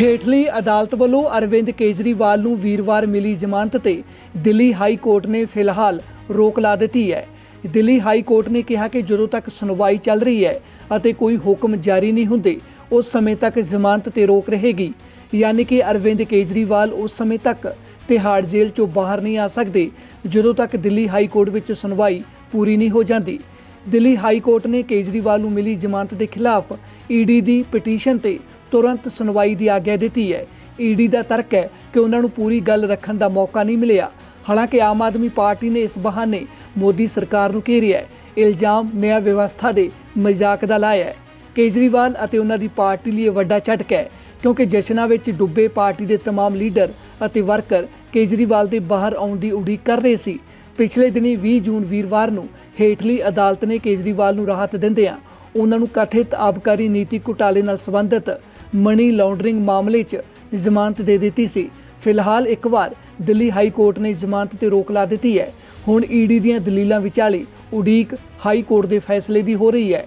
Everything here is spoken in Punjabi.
ਹੇਠਲੀ ਅਦਾਲਤ ਵੱਲੋਂ ਅਰਵਿੰਦ ਕੇਜਰੀਵਾਲ ਨੂੰ ਵੀਰਵਾਰ ਮਿਲੀ ਜ਼ਮਾਨਤ ਤੇ ਦਿੱਲੀ ਹਾਈ ਕੋਰਟ ਨੇ ਫਿਲਹਾਲ ਰੋਕ ਲਾ ਦਿੱਤੀ ਹੈ। ਦਿੱਲੀ ਹਾਈ ਕੋਰਟ ਨੇ ਕਿਹਾ ਕਿ ਜਦੋਂ ਤੱਕ ਸੁਣਵਾਈ ਚੱਲ ਰਹੀ ਹੈ ਅਤੇ ਕੋਈ ਹੁਕਮ ਜਾਰੀ ਨਹੀਂ ਹੁੰਦੇ, ਉਸ ਸਮੇਂ ਤੱਕ ਜ਼ਮਾਨਤ ਤੇ ਰੋਕ ਰਹੇਗੀ। ਯਾਨੀ ਕਿ ਅਰਵਿੰਦ ਕੇਜਰੀਵਾਲ ਉਸ ਸਮੇਂ ਤੱਕ ਤਿਹਾੜ ਜੇਲ੍ਹ ਚੋਂ ਬਾਹਰ ਨਹੀਂ ਆ ਸਕਦੇ, ਜਦੋਂ ਤੱਕ ਦਿੱਲੀ ਹਾਈ ਕੋਰਟ ਵਿੱਚ ਸੁਣਵਾਈ ਪੂਰੀ ਨਹੀਂ ਹੋ ਜਾਂਦੀ। ਦਿੱਲੀ ਹਾਈ ਕੋਰਟ ਨੇ ਕੇਜਰੀਵਾਲ ਨੂੰ ਮਿਲੀ ਜ਼ਮਾਨਤ ਦੇ ਖਿਲਾਫ ਈਡੀ ਦੀ ਪਟੀਸ਼ਨ ਤੇ ਤੁਰੰਤ ਸੁਣਵਾਈ ਦੀ ਆਗਿਆ ਦਿੱਤੀ ਹੈ ਈਡੀ ਦਾ ਤਰਕ ਹੈ ਕਿ ਉਹਨਾਂ ਨੂੰ ਪੂਰੀ ਗੱਲ ਰੱਖਣ ਦਾ ਮੌਕਾ ਨਹੀਂ ਮਿਲਿਆ ਹਾਲਾਂਕਿ ਆਮ ਆਦਮੀ ਪਾਰਟੀ ਨੇ ਇਸ ਬਹਾਨੇ ਮੋਦੀ ਸਰਕਾਰ ਨੂੰ ਘੇਰਿਆ ਹੈ ਇਲਜ਼ਾਮ ਨਿਆਂ ਵਿਵਸਥਾ ਦੇ ਮਜ਼ਾਕ ਦਾ ਲਾਇਆ ਹੈ ਕੇਜਰੀਵਾਲ ਅਤੇ ਉਹਨਾਂ ਦੀ ਪਾਰਟੀ ਲਈ ਇਹ ਵੱਡਾ ਝਟਕਾ ਹੈ ਕਿਉਂਕਿ ਜਸ਼ਨਾਂ ਵਿੱਚ ਡੁੱਬੇ ਪਾਰਟੀ ਦੇ तमाम ਲੀਡਰ ਅਤੇ ਵਰਕਰ ਕੇਜਰੀਵਾਲ ਦੇ ਬਾਹਰ ਆਉਣ ਦੀ ਉਡੀਕ ਕਰ ਰਹੇ ਸੀ ਪਿਛਲੇ ਦਿਨੀ 20 ਜੂਨ ਵੀਰਵਾਰ ਨੂੰ ਹੇਠਲੀ ਅਦਾਲਤ ਨੇ ਕੇਜਰੀਵਾਲ ਨੂੰ ਰਾਹਤ ਦਿੰਦਿਆਂ ਉਹਨਾਂ ਨੂੰ ਕਥਿਤ ਆਬਕਾਰੀ ਨੀਤੀ ਘੁਟਾਲੇ ਨਾਲ ਸੰਬੰਧਿਤ ਮਨੀ ਲਾਂਡਰਿੰਗ ਮਾਮਲੇ 'ਚ ਜ਼ਮਾਨਤ ਦੇ ਦਿੱਤੀ ਸੀ। ਫਿਲਹਾਲ ਇੱਕ ਵਾਰ ਦਿੱਲੀ ਹਾਈ ਕੋਰਟ ਨੇ ਜ਼ਮਾਨਤ ਤੇ ਰੋਕ ਲਾ ਦਿੱਤੀ ਹੈ। ਹੁਣ ਈਡੀ ਦੀਆਂ ਦਲੀਲਾਂ ਵਿਚਾਲੇ ਉਡੀਕ ਹਾਈ ਕੋਰਟ ਦੇ ਫੈਸਲੇ ਦੀ ਹੋ ਰਹੀ ਹੈ।